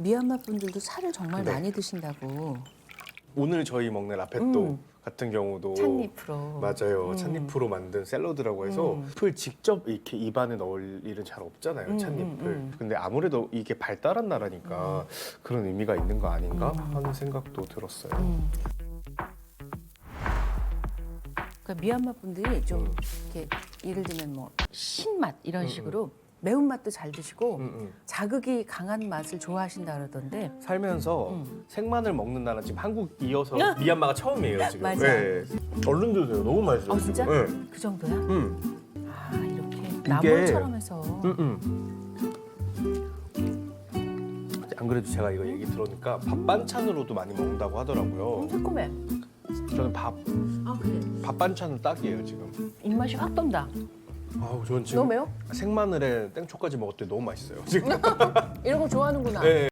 미얀마 분들도 살을 정말 네. 많이 드신다고. 오늘 저희 먹는 라페또 음. 같은 경우도 찻잎으로. 맞아요. 음. 찻잎으로 만든 샐러드라고 해서 음. 풀 직접 이렇게 입안에 넣을 일은 잘 없잖아요. 음, 찻잎을. 음, 음. 근데 아무래도 이게 발달한 나라니까 그런 의미가 있는 거 아닌가 음. 하는 생각도 들었어요. 음. 그러니까 미얀마 분들이 좀 음. 이렇게 예를 들면 뭐 신맛 이런 음, 식으로 매운 맛도 잘 드시고 음, 음. 자극이 강한 맛을 좋아하신다 그러던데 살면서 음. 생마늘 먹는 나라 지금 한국 이어서 미얀마가 처음이에요 지금. 맞아. 네. 얼른 드세요. 너무 맛있어요. 어, 진짜? 네. 그 정도야? 음. 아 이렇게 나물처럼 해서 음, 음. 안 그래도 제가 이거 얘기 들으니까 밥 반찬으로도 많이 먹는다고 하더라고요. 음, 새콤해. 저는 밥, 아 그래. 밥 반찬은 딱이에요 지금. 입맛이 확 돈다. 아우 저는 지금 너무 매워? 생마늘에 땡초까지 때 너무 맛있어요 지금. 이런 거 좋아하는구나. 네.